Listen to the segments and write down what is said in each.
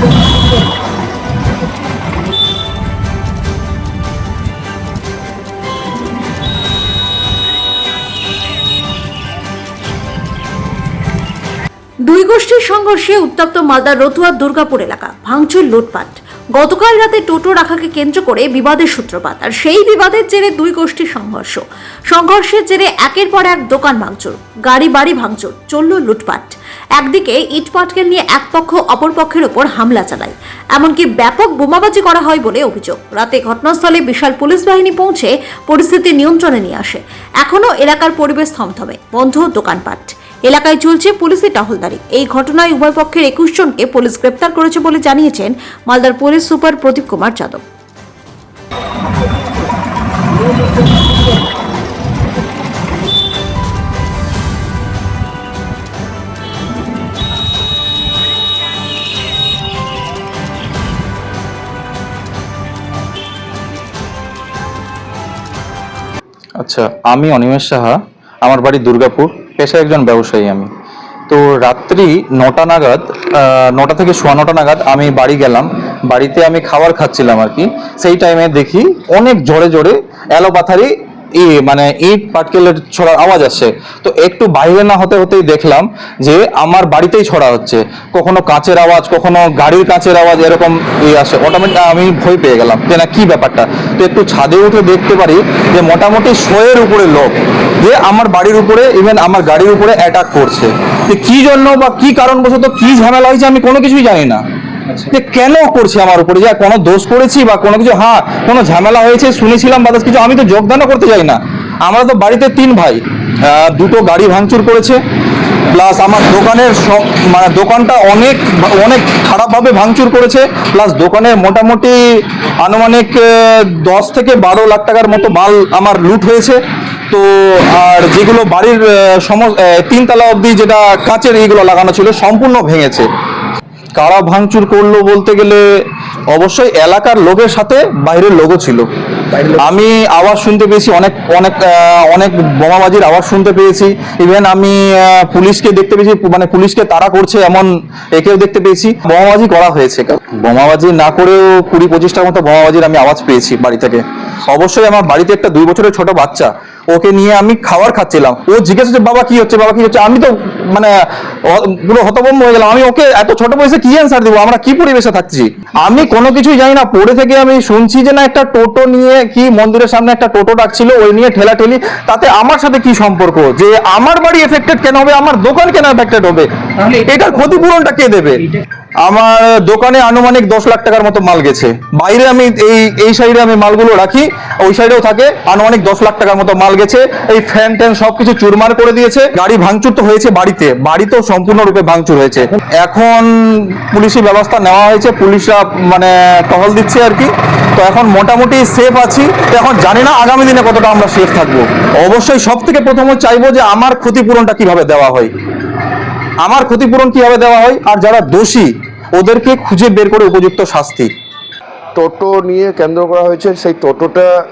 দুই গোষ্ঠীর সংঘর্ষে উত্তপ্ত মালদার রতুয়া দুর্গাপুর এলাকা, ভাঙচুর লুটপাট। গতকাল রাতে টোটো রাখাকে কেন্দ্র করে বিবাদের সূত্রপাত, আর সেই বিবাদের জেরে দুই গোষ্ঠীর সংঘর্ষ। সংঘর্ষের জেরে একের পর এক দোকান ভাঙচুর গাড়ি বাড়ি ভাঙচুর, চলল লুটপাট। একদিকে ইট পাটকেল নিয়ে এক পক্ষ অপর পক্ষের ওপর হামলা চালায়। এমনকি ব্যাপক বোমাবাজি করা হয় বলে অভিযোগ। রাতে ঘটনাস্থলে বিশাল পুলিশ বাহিনী পৌঁছে পরিস্থিতি নিয়ন্ত্রণে নিয়ে আসে। এখনও এলাকার পরিবেশ থমথমে, বন্ধ দোকানপাট। এলাকায় চলছে পুলিশের টহলদারি। এই ঘটনায় উভয় পক্ষের একুশ জনকে পুলিশ গ্রেপ্তার করেছে বলে জানিয়েছেন মালদার পুলিশ সুপার প্রদীপ কুমার যাদব। আচ্ছা আমি অনিমেষ সাহা, আমার বাড়ি দুর্গাপুর, পেশায় একজন ব্যবসায়ী আমি। তো রাত্রি নটা নাগাদ নটা থেকে সোয়া নটা নাগাদ আমি বাড়ি গেলাম। বাড়িতে আমি খাবার খাচ্ছিলাম আর কি। সেই টাইমে দেখি অনেক জোরে জোরে এলোপাথারি ই মানে ইট পাটকেলের ছড়ার আওয়াজ আসছে। তো একটু বাইরে না হতে হতেই দেখলাম যে আমার বাড়িতেই ছড়া হচ্ছে। কখনো কাঁচের আওয়াজ, কখনো গাড়ির কাঁচের আওয়াজ এরকম ইয়ে আসে। অটোমেটিক আমি ভয় পেয়ে গেলাম যে না, কী ব্যাপারটা? তো একটু ছাদে উঠে দেখতে পারি যে মোটামুটি শোয়ের উপরে লোক, যে আমার বাড়ির উপরে ইভেন আমার গাড়ির উপরে অ্যাটাক করছে। যে কি জন্য বা কি কারণবশত কি ঝামেলা হয়েছে আমি কোনো কিছুই জানি না। যে কেন করছে আমার উপরে? যে কোনো দোষ করেছি বা কোনো কিছু? হ্যাঁ কোনো ঝামেলা হয়েছে, শুনেছিলাম বাদাস কিছু, আমি তো যোগদানও করতে চাই না। আমরা তো বাড়িতে তিন ভাই দুটো গাড়ি ভাঙচুর করেছে প্লাস আমার দোকানের মানে দোকানটা অনেক অনেক খারাপভাবে ভাঙচুর করেছে প্লাস দোকানে মোটামুটি আনুমানিক দশ থেকে বারো লাখ টাকার মতো মাল আমার লুট হয়েছে। তো, আর যেগুলো বাড়ির সমস্ত তিনতলা অবধি যেটা কাঁচের এইগুলো লাগানো ছিল, সম্পূর্ণ ভেঙেছে। কারা ভাঙচুর করল বলতে গেলে অবশ্যই এলাকার লোকের সাথে বাইরের লোকও ছিল। আমি আওয়াজ শুনতে পেয়েছি অনেক অনেক অনেক বোমাবাজির আওয়াজ শুনতে পেয়েছি। ইভেন আমি পুলিশকে দেখতে পেয়েছি মানে পুলিশকে তারা করছে এমন একেও দেখতে পেয়েছি। বোমাবাজি করা হয়েছে বোমাবাজি না করেও কুড়ি পঁচিশটার মতো বোমাবাজির আমি আওয়াজ পেয়েছি বাড়ি থেকে। অবশ্যই আমার বাড়িতে একটা দুই বছরের ছোট বাচ্চা ওকে নিয়ে আমি খাবার খাচ্ছিলাম। ও জিজ্ঞেস হচ্ছে বাবা কি হচ্ছে? বাবা কি হচ্ছে? আমি তো মানে পুরো হতভম্ব হয়ে গেলাম। আমি ওকে এত ছোট বয়সে কি অ্যান্সার দেবো? আমরা কি পরিবেশে থাকছি? আমি কোনো কিছুই জানি না। পড়ে থেকে আমি শুনছি যে না একটা টোটো নিয়ে কি মন্দিরের সামনে একটা টোটো ডাকছিল ওই নিয়ে ঠেলাঠেলি। তাতে আমার সাথে কি সম্পর্ক? যে আমার বাড়ি এফেক্টেড কেন হবে? আমার দোকান কেন এফেক্টেড হবে? এটার ক্ষতিপূরণটা কে দেবে? আমার দোকানে আনুমানিক দশ লাখ টাকার মতো মাল গেছে। বাইরে আমি এই এই সাইডে আমি মালগুলো রাখি, ওই সাইডেও থাকে, আনুমানিক দশ লাখ টাকার মতো মাল গেছে। এই ফ্যান ট্যান সবকিছু চুরমার করে দিয়েছে, গাড়ি ভাঙচুর তো হয়েছে বাড়িতে, বাড়িতেও সম্পূর্ণরূপে ভাঙচুর হয়েছে। এখন পুলিশি ব্যবস্থা নেওয়া হয়েছে, পুলিশরা মানে টহল দিচ্ছে আর কি। তো এখন মোটামুটি সেফ আছি। তো এখন জানি না আগামী দিনে কতটা আমরা সেফ থাকব। অবশ্যই সব থেকে প্রথমে চাইব যে আমার ক্ষতিপূরণটা কীভাবে দেওয়া হয়। আমার ক্ষতিপূরণ কীভাবে দেওয়া হয়? আর যারা দোষী, ওদেরকে খুঁজে বের করে উপযুক্ত শাস্তি। টোটো নিয়ে কেন্দ্র করা হয়েছে। সেই টোটোটা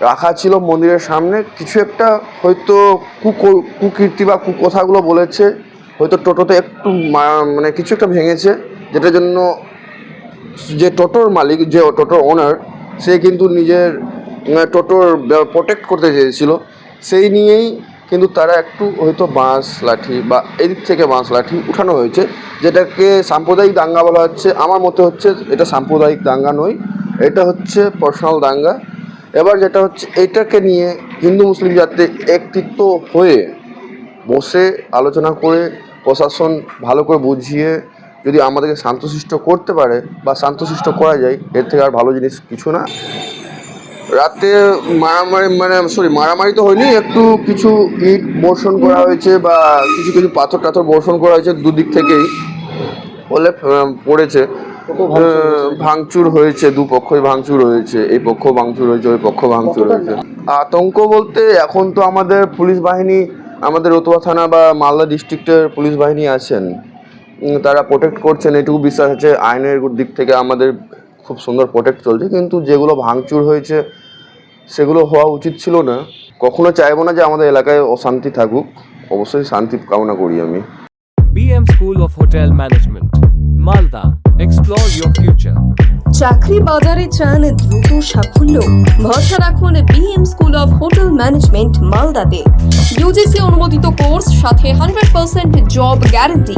রাখা ছিল মন্দিরের সামনে। কিছু একটা হয়তো কুকো- কুকীর্তি বা কুকথাগুলো বলেছে। হয়তো টোটোতে একটু মানে কিছু একটা ভেঙেছে, যেটার জন্য যে টোটোর মালিক, যে টোটোর ওনার সে কিন্তু নিজের টোটোর প্রোটেক্ট করতে চেয়েছিল। সেই নিয়েই কিন্তু তারা একটু হয়তো বাঁশ, লাঠি বা এদিক থেকে বাঁশ, লাঠি উঠানো হয়েছে, যেটাকে সাম্প্রদায়িক দাঙ্গা বলা হচ্ছে। আমার মতে হচ্ছে এটা সাম্প্রদায়িক দাঙ্গা নয়, এটা হচ্ছে পার্সোনাল দাঙ্গা। এবার যেটা হচ্ছে, এটাকে নিয়ে হিন্দু মুসলিম যাতে একত্রিত হয়ে বসে আলোচনা করে, প্রশাসন ভালো করে বুঝিয়ে যদি আমাদেরকে শান্তশিষ্ট করতে পারে বা শান্তশিষ্ট করা যায়, এর থেকে আর ভালো জিনিস কিছু না। রাতে মারামারি মানে সরি মারামারি তো হয়নি একটু কিছু ইট বর্ষণ করা হয়েছে বা কিছু কিছু পাথর টাথর বর্ষণ করা হয়েছে দুদিক থেকেই বলে পড়েছে। ভাঙচুর হয়েছে? দু পক্ষই ভাঙচুর হয়েছে এই পক্ষ ভাঙচুর হয়েছে ওই পক্ষ ভাঙচুর হয়েছে। আতঙ্ক বলতে এখন তো আমাদের পুলিশ বাহিনী আমাদের রতুয়া থানা বা মালদা ডিস্ট্রিক্টের পুলিশ বাহিনী আছেন। তারা প্রোটেক্ট করছেন এটুকু বিশ্বাস আছে আইনের দিক থেকে আমাদের খুব সুন্দর প্রোটেক্ট চলছে কিন্তু যেগুলো ভাঙচুর হয়েছে সেগুলো হওয়া উচিত ছিল না। কখনো চাইব না যে আমাদের এলাকায় অশান্তি থাকুক। অবশ্যই শান্তি কামনা করি আমি। BM school of hotel management Malda explore your future চাকরি বাজারে চান দ্রুত সাফল্য? ভরসা রাখুন BM school of hotel management মালদাতে ইউজিসি অনুমোদিত কোর্স সাথে হান্ড্রেড পার্সেন্ট জব গ্যারান্টি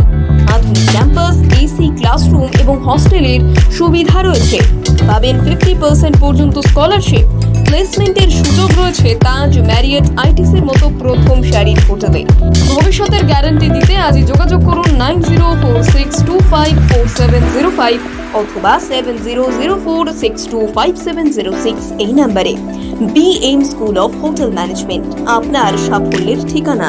আধুনিক ক্যাম্পাস এসি ক্লাসরুম এবং হস্টেলের সুবিধা রয়েছে। পাবেন ফিফটি পার্সেন্ট পর্যন্ত স্কলারশিপ প্লেসমেন্টের সুযোগ রয়েছে তাজ ম্যারিয়েট আইটিসির মতো প্রথম সারির হোটেলে ভবিষ্যতের গ্যারান্টি দিতে আজই যোগাযোগ করুন nine zero four six two five four seven zero five অথবা seven zero zero four six two five seven zero six এই নাম্বারে। B M school of hotel management, আপনার সাফল্যের ঠিকানা।